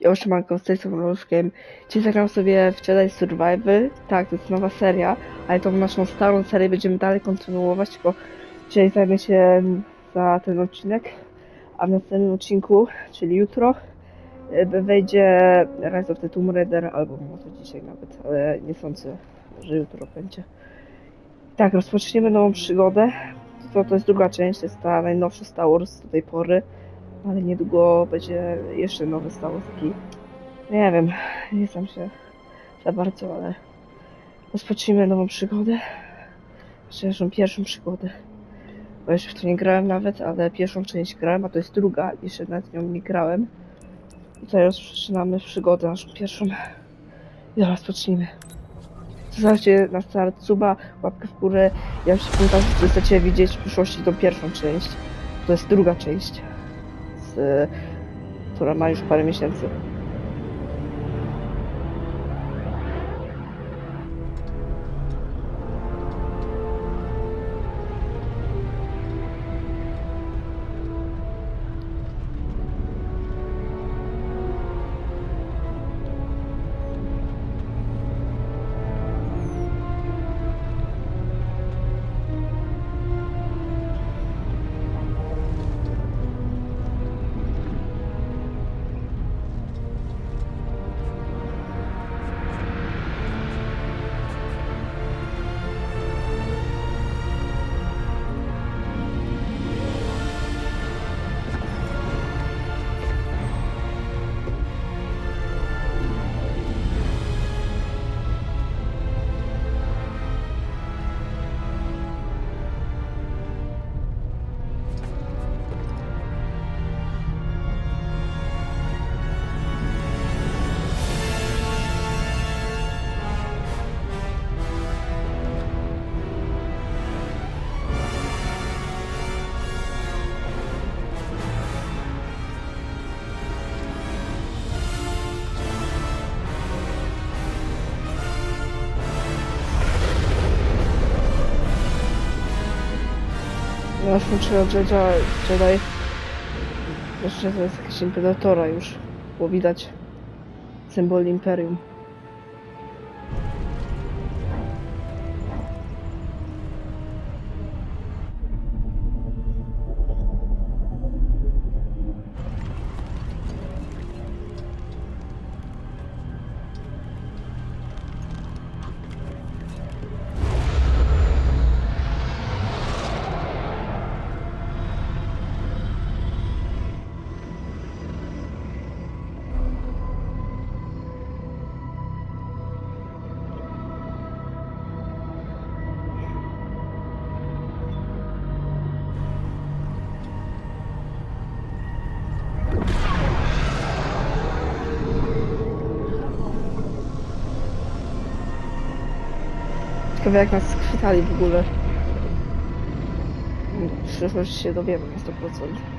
Ja mam z tej Luszkiem. Dzisiaj zagram sobie w Jedi Survivor. Tak, to jest nowa seria, ale tą naszą starą serię będziemy dalej kontynuować, tylko dzisiaj zajmę się za ten odcinek, a w następnym odcinku, czyli jutro, y, wejdzie Rise of the Tomb Raider, albo może dzisiaj nawet, ale nie sądzę, że jutro będzie. Tak, rozpoczniemy nową przygodę. To, to jest druga część, to jest ta najnowsza Star Wars do tej pory, ale niedługo będzie jeszcze nowy taki. Nie wiem, nie znam się za bardzo, ale rozpocznijmy nową przygodę. Zresztą pierwszą przygodę. Bo jeszcze w to nie grałem nawet, ale pierwszą część grałem, a to jest druga, jeszcze nad nią nie grałem. I teraz przygodę naszą pierwszą. I rozpocznijmy. Zostawcie na start suba, łapkę w górę. Ja już pamiętam, że chcecie widzieć w przyszłości tą pierwszą część. To jest druga część, która ma już parę miesięcy. Ja skończyłem Jedi. Jeszcze to jest jakiś imperatora już. Było widać symbol Imperium. Ciekawe jak nas schwytali w ogóle. W przyszłości się dowiemy na 100%.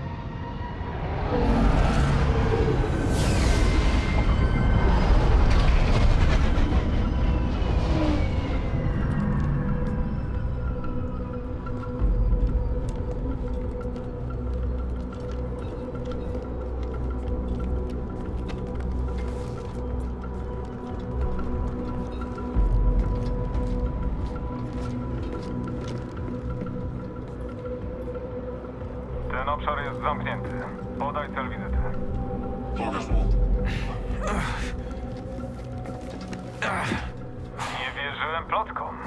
Nie wierzyłem plotkom.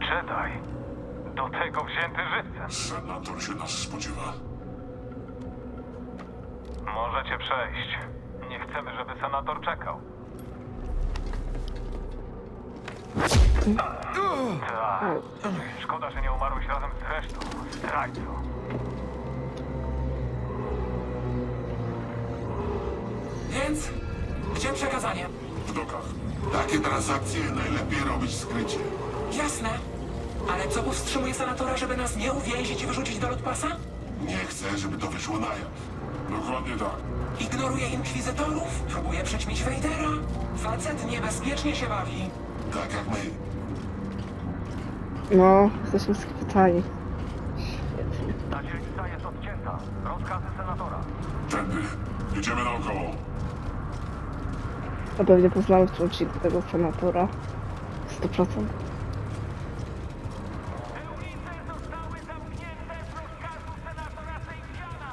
Jedi. Do tego wzięty żywcem. Senator się nas spodziewa. Możecie przejść. Nie chcemy, żeby senator czekał. Tak. Szkoda, że nie umarłeś razem z resztą. Zdrajco. Więc? Gdzie przekazanie? W dokach. Takie transakcje najlepiej robić skrycie. Jasne. Ale co powstrzymuje senatora, żeby nas nie uwięzić i wyrzucić do lotpasa? Nie chcę, żeby to wyszło na jaw. Dokładnie tak. Ignoruje inkwizytorów, próbuje przećmić Vadera. Facet niebezpiecznie się bawi. Tak jak my. No, jesteśmy schwytani. Świetnie. Ta dzielnica jest odcięta. Rozkazy senatora. Tędy. Jedziemy naokoło. A pewnie poznamy w odcinku tego senatora. 100%. Te ulice zostały zamknięte z rozkazu senatora Sejdziana.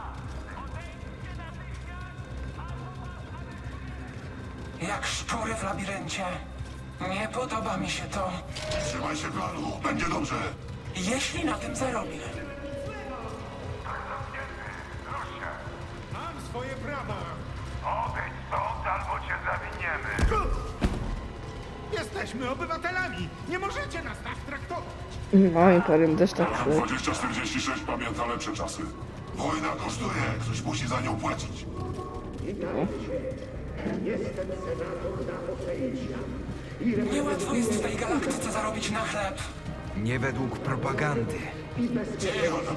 Odejdźcie natychmiast Jak szczury w labiryncie. Nie podoba mi się to. Trzymaj się planu, będzie dobrze. Jeśli na tym zarobię. Mam swoje prawa. Odejdź Jesteśmy obywatelami. Nie możecie nas tak traktować. No, Imperium też tak czuję. 2046 pamięta lepsze czasy. Wojna kosztuje, ktoś musi za nią płacić. Niełatwo jest w tej galaktyce zarobić na chleb. Nie według propagandy. Tam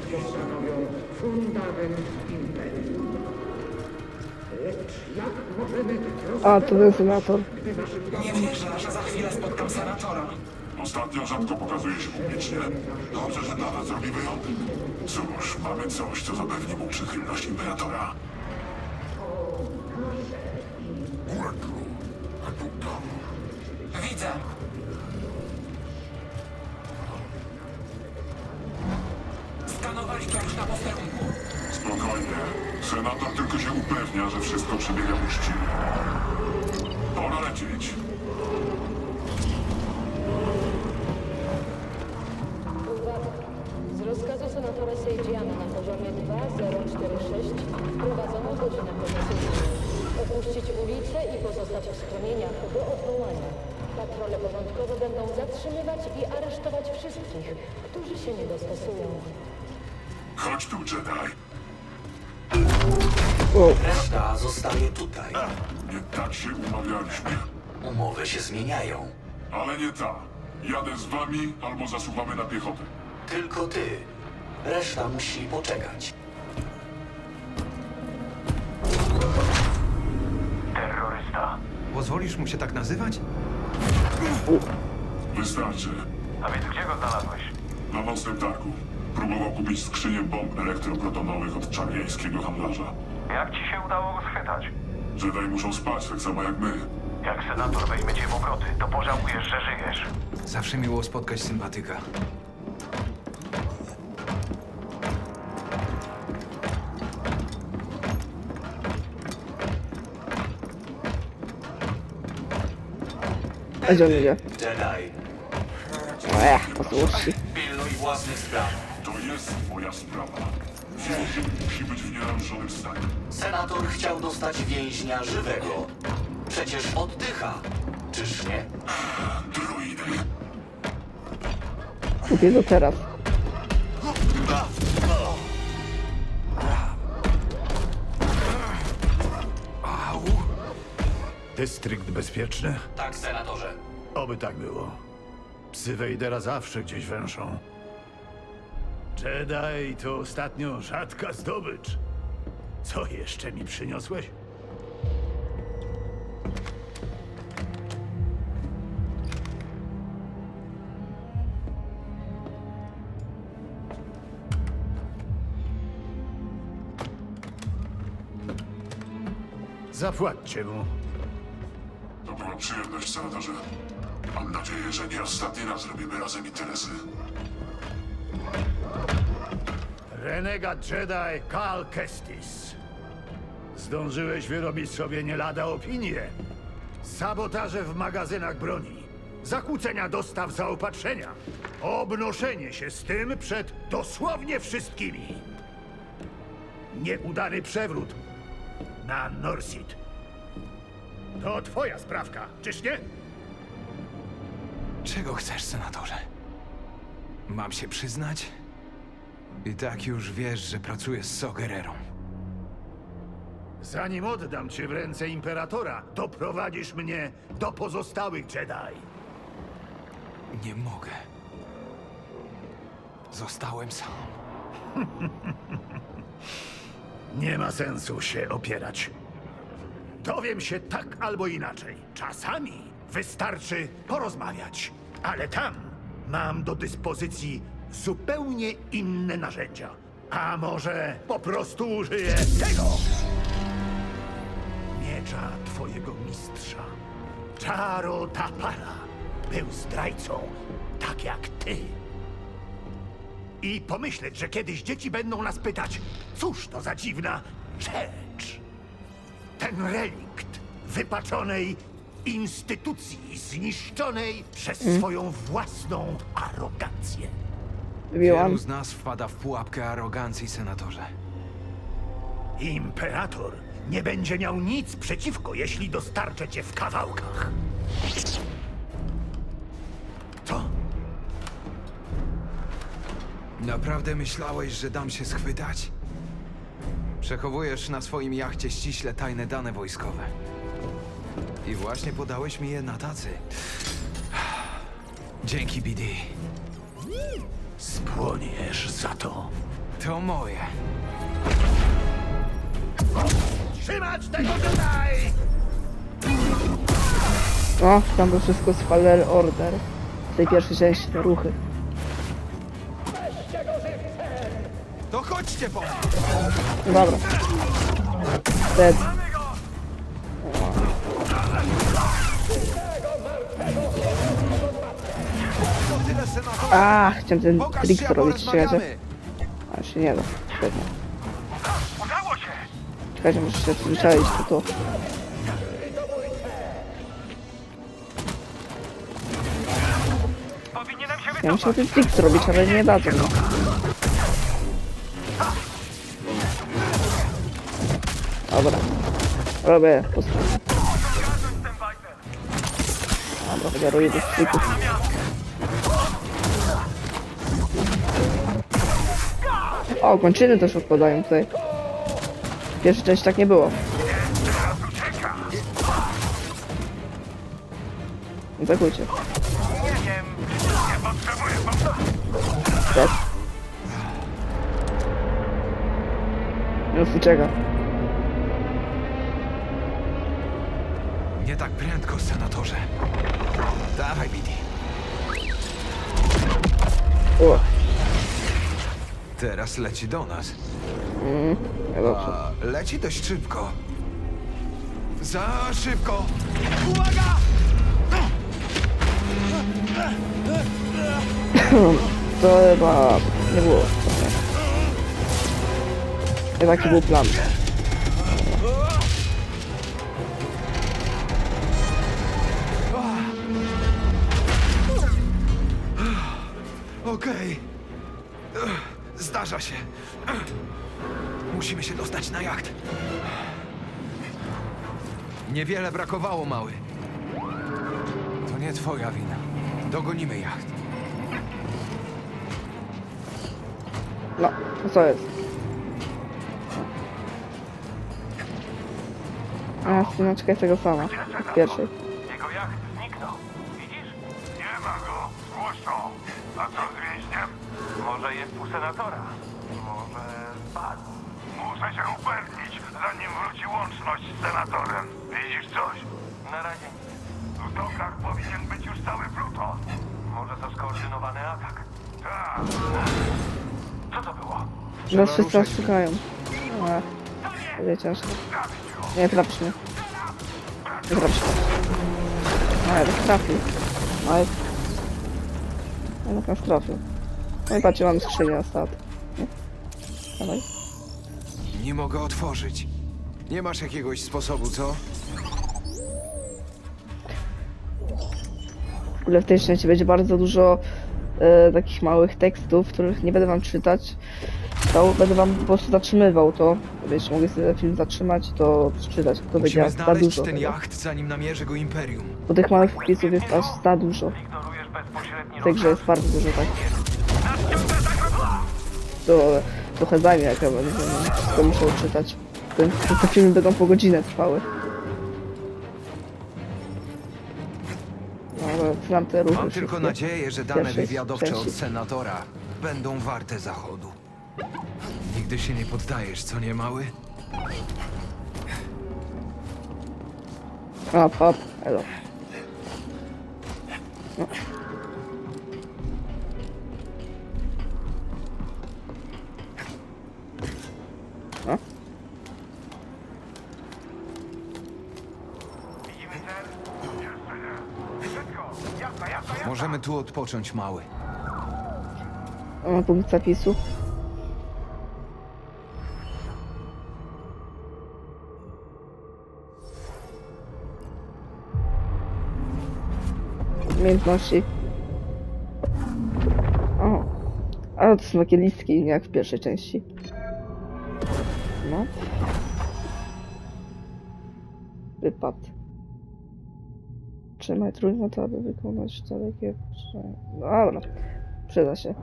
A, to ten senator. Nie wierzę, że za chwilę spotkam senatora. Ostatnio rzadko pokazuje się publicznie. Dobrze, że dla nas zrobi wyjątek. Cóż, mamy coś, co zapewni mu przychylność Imperatora. Wszystko przebiega uczciwie. Pora lecieć. Uwaga! Z rozkazu senatora Sejdziana na poziomie 2046 wprowadzono godzinę procesyjną. Opuścić ulicę i pozostać w schronieniach do odwołania. Patrole porządkowe będą zatrzymywać i aresztować wszystkich, którzy się nie dostosują. Chodź tu, Jedi. Reszta zostaje tutaj. Nie tak się umawialiśmy. Umowy się zmieniają. Ale nie ta. Jadę z wami albo zasuwamy na piechotę. Tylko ty. Reszta musi poczekać. Terrorysta. Pozwolisz mu się tak nazywać? Wystarczy. A więc gdzie go znalazłeś? Na mocnym targu. Próbował kupić skrzynię bomb elektroprotonowych od czarnieńskiego handlarza. Jak ci się udało go schwytać? Jedi muszą spać, tak samo jak my. Jak senator weźmie cię w obroty, to pożałujesz, że żyjesz. Zawsze miło spotkać sympatyka. A gdzie on idzie? Jedi, Ech, posłuszki. pilnuj własnych spraw. To jest moja sprawa. Musi być w nienaruszonym stanie. Senator chciał dostać więźnia żywego. Przecież oddycha. Czyż nie? Druidy. Kupię go teraz. Dystrykt bezpieczny? Tak, senatorze. Oby tak było. Psy Wejdera zawsze gdzieś węszą. Jedi to ostatnio rzadka zdobycz. Co jeszcze mi przyniosłeś? Zapłaćcie mu. To była przyjemność, senatorze. Mam nadzieję, że nie ostatni raz robimy razem interesy. Renegat Jedi Cal Kestis. Zdążyłeś wyrobić sobie nie lada opinię. Sabotaże w magazynach broni. Zakłócenia dostaw zaopatrzenia. Obnoszenie się z tym przed dosłownie wszystkimi. Nieudany przewrót na Norsid. To twoja sprawka, czyż nie? Czego chcesz, senatorze? Mam się przyznać? I tak już wiesz, że pracuję z Sogererą. Zanim oddam cię w ręce Imperatora, doprowadzisz mnie do pozostałych Jedi. Nie mogę. Zostałem sam. Nie ma sensu się opierać. Dowiem się tak albo inaczej. Czasami wystarczy porozmawiać, ale tam mam do dyspozycji zupełnie inne narzędzia. A może po prostu użyję tego? Miecza twojego mistrza. Charo Tapara był zdrajcą, tak jak ty. I pomyśleć, że kiedyś dzieci będą nas pytać, cóż to za dziwna rzecz. Ten relikt wypaczonej instytucji zniszczonej przez swoją własną arogancję. Wybiłam. Wielu z nas wpada w pułapkę arogancji, senatorze. Imperator nie będzie miał nic przeciwko, jeśli dostarczę cię w kawałkach. Co? Naprawdę myślałeś, że dam się schwytać? Przechowujesz na swoim jachcie ściśle tajne dane wojskowe. I właśnie podałeś mi je na tacy. Dzięki, BD. Spłoniesz za to. To moje. Trzymać tego tutaj! O, tam to wszystko z Faller Order. W tej pierwszej części te ruchy. To chodźcie po! No dobra. Dead. A, chciałem ten trik się, to a robić, czekajcie. A się nie da. Świetnie. Udało się! Czekajcie, muszę się przyzwyczaić do to. Powinienem się Ja musiał wycofać. ten trik zrobić, ale nie dadzą mi. Dobra. Robię bajtem. Dobra, wydaruję do trików. O, kończyny też odpadają tutaj. Pierwsza część tak nie było. Atakujcie. Nie wiem, nie potrzebuję pomocy. Dead. Już ucieka. Nie tak prędko, senatorze. Dawaj, BD. O, Teraz leci do nas. dobrze. A leci dość szybko. Za szybko! Uwaga! To chyba nie było. Nie taki był plan. Zdarza się. Musimy się dostać na jacht. Niewiele brakowało, mały. To nie twoja wina. Dogonimy jacht. No, to co jest? A, spinaczka jest tego sama. Z pierwszej. Jego jacht zniknął. Widzisz? Nie ma go. Zgłoś to. A co z więźniem? Może jest u senatora. Nas wszyscy ruszać. szukają. A, będzie ciężko. Nie trafisz mnie. Nie trafisz mnie. A, ja tak trafił. No jest. Ja tak nas trafił. No i patrzcie, mam skrzynię na stat. Nie? Dawaj. Nie mogę otworzyć. Nie masz jakiegoś sposobu, co? W ogóle w tej części będzie bardzo dużo e, takich małych tekstów, których nie będę wam czytać. To będę wam po prostu zatrzymywał to. Wiesz, mogę sobie film zatrzymać, to przeczytać. To będzie Musimy aż za znaleźć dużo. ten tego. jacht, zanim namierzy go Imperium. Bo tych małych wpisów jest aż za dużo. Ignorujesz bezpośredni W tej grze jest bardzo dużo tak. To trochę zajmie, jak ja będę no, wszystko musiał czytać. Ten, te filmy będą po godzinę trwały. No, ale znam te ruchy Mam tylko wszystkie. nadzieję, że dane wywiadowcze od senatora będą warte zachodu. Nigdy się nie poddajesz, co nie mały? Hop, hop, elo. No. No. Możemy tu odpocząć, mały. O, punkt zapisu. Umiejętności. O. Ale to są listki, jak w pierwszej części. No. Wypad. Trzymaj trójnot, aby wykonać dalekie... Dobra. Przyda się.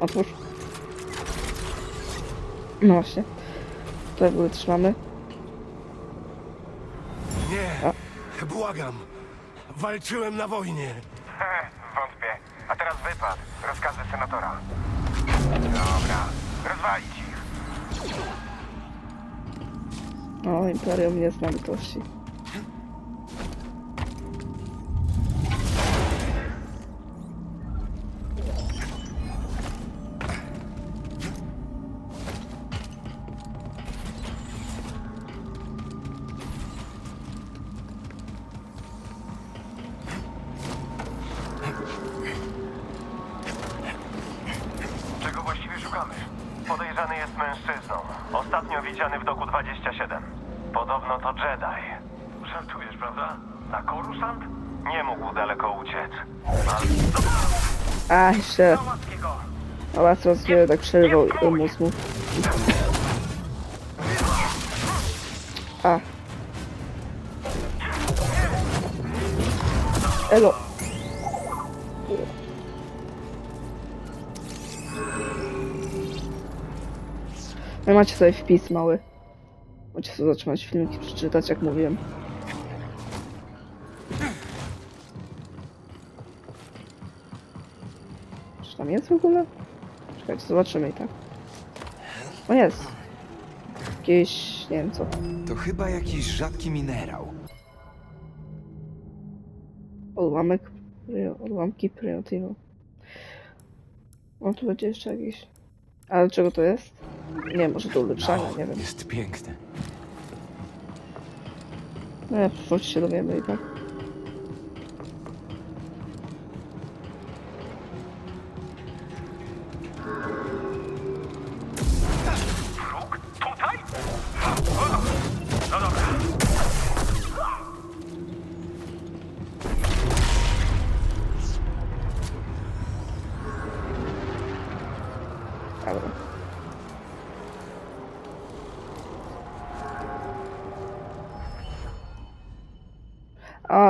Otwórz. No właśnie. Tutaj były trzymamy. Nie, błagam. Walczyłem na wojnie. Wątpię. A teraz wypad. Rozkazy senatora. Dobra. Rozwalić ich. O, Imperium nie zna litości. Widziany w doku 27. Podobno to Jedi. Żartujesz, prawda? Na Korusant? Nie mógł daleko uciec. A, jeszcze... Dobra, teraz mnie tak przerywał mózg mu. A. Elo. No macie tutaj wpis mały. Macie sobie zatrzymać filmik i przeczytać, jak mówiłem. Czy tam jest w ogóle? Czekajcie, zobaczymy i tak. O jest. Jakieś, nie wiem co. To chyba jakiś rzadki minerał. Odłamek, prio- odłamki priotynu. O, tu będzie jeszcze jakiś... Ale czego to jest? Nie, może do ulepszania, nie wiem. Jest piękny. No w przyszłości się dowiemy i tak.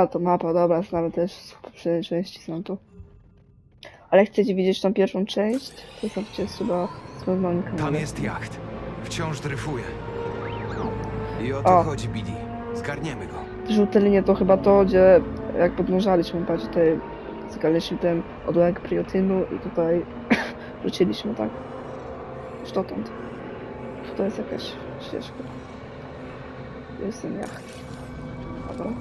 A, to mapa, dobra, znamy też poprzedniej części, znam to. Ale chcecie widzieć tą pierwszą część? To zostawcie suba z moim Tam kanale. jest jacht. Wciąż dryfuje. I o O. to chodzi, Billy. Zgarniemy go. Żółte linie to chyba to, gdzie jak podążaliśmy, patrz, tutaj zgarnęliśmy ten odłamek priotynu i tutaj wróciliśmy, tak? Już dotąd. Tutaj jest jakaś ścieżka. Jest ten jacht. Dobra.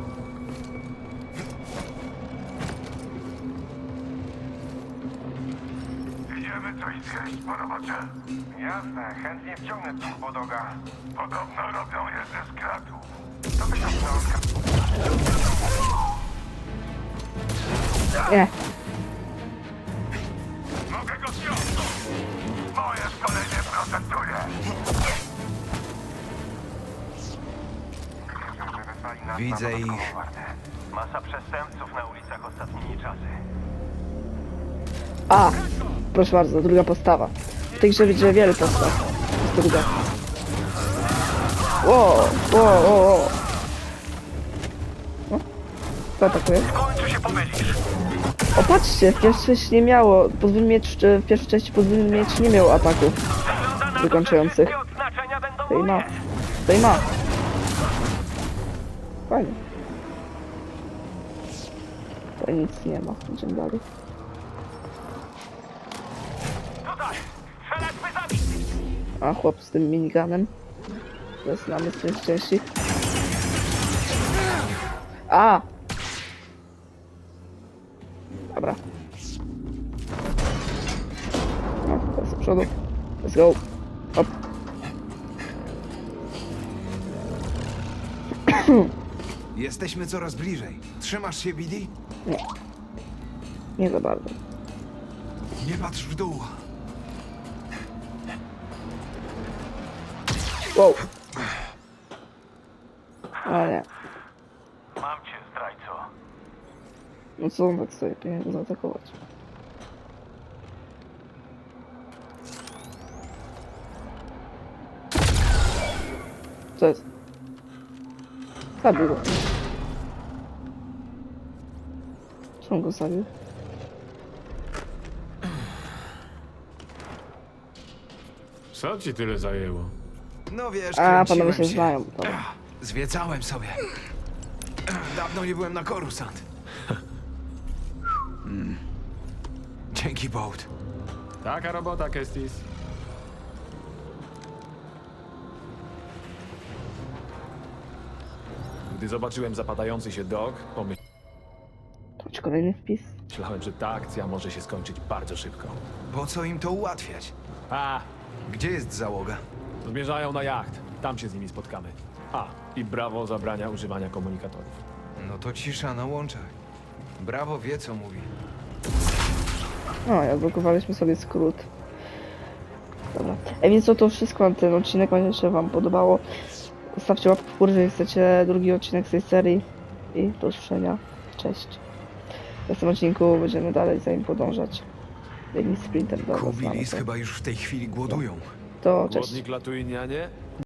Zjeść po robocie. Jasne, chętnie wciągnę turbodoga. Podobno robią je ze skratu. To by się książka. Nie, Mogę go zdjąć. Moje szkolenie procentuje. Widzę ich. Masa przestępców na ulicach ostatnimi czasy. A, proszę bardzo, druga postawa. W tej grze widzę wiele postaw. Jest to druga. Wow, wow, wow, wow. No, atakuje? O, patrzcie, w pierwszej części nie miało, podwójny miecz, czy w pierwszej części podwójny miecz nie miał ataków. To, Wykończających. Tutaj ma, tutaj ma. Fajnie. Tutaj nic nie ma, idziemy dalej. A, chłop z tym miniganem. To znamy z tej części. A! Dobra. No, teraz do przodu. Let's go. Hop. Jesteśmy coraz bliżej. Trzymasz się, BD? Nie za bardzo. Nie patrz w dół. Wow. Ale nie. Mam cię, zdrajco. No co on tak sobie powinien zaatakować? Co jest? Zabił go. Co on go zabił? Co ci tyle zajęło? No wiesz, A, kręciłem panowie się znają. Dobra. Zwiecałem sobie. Dawno nie byłem na Korusant. Mm. Dzięki, Boat. Taka robota, Kestis. Gdy zobaczyłem zapadający się dok, To ci kolejny wpis. pomyślałem, że ta akcja może się skończyć bardzo szybko. Po co im to ułatwiać? A, Gdzie jest załoga? Zmierzają na jacht. Tam się z nimi spotkamy. A, i brawo zabrania używania komunikatorów. No to cisza na łączach. Brawo wie, co mówi. No, jak blokowaliśmy sobie skrót. Dobra. Ej, więc to to wszystko na ten odcinek. Mam nadzieję, że wam podobało. Zostawcie łapkę w górę, jeżeli chcecie drugi odcinek z tej serii. I do usłyszenia. Cześć. W następnym odcinku będziemy dalej za nim podążać. Sprinter do was Kubilis mamy, to- chyba już w tej chwili głodują. To cześć. Głodnik latuje?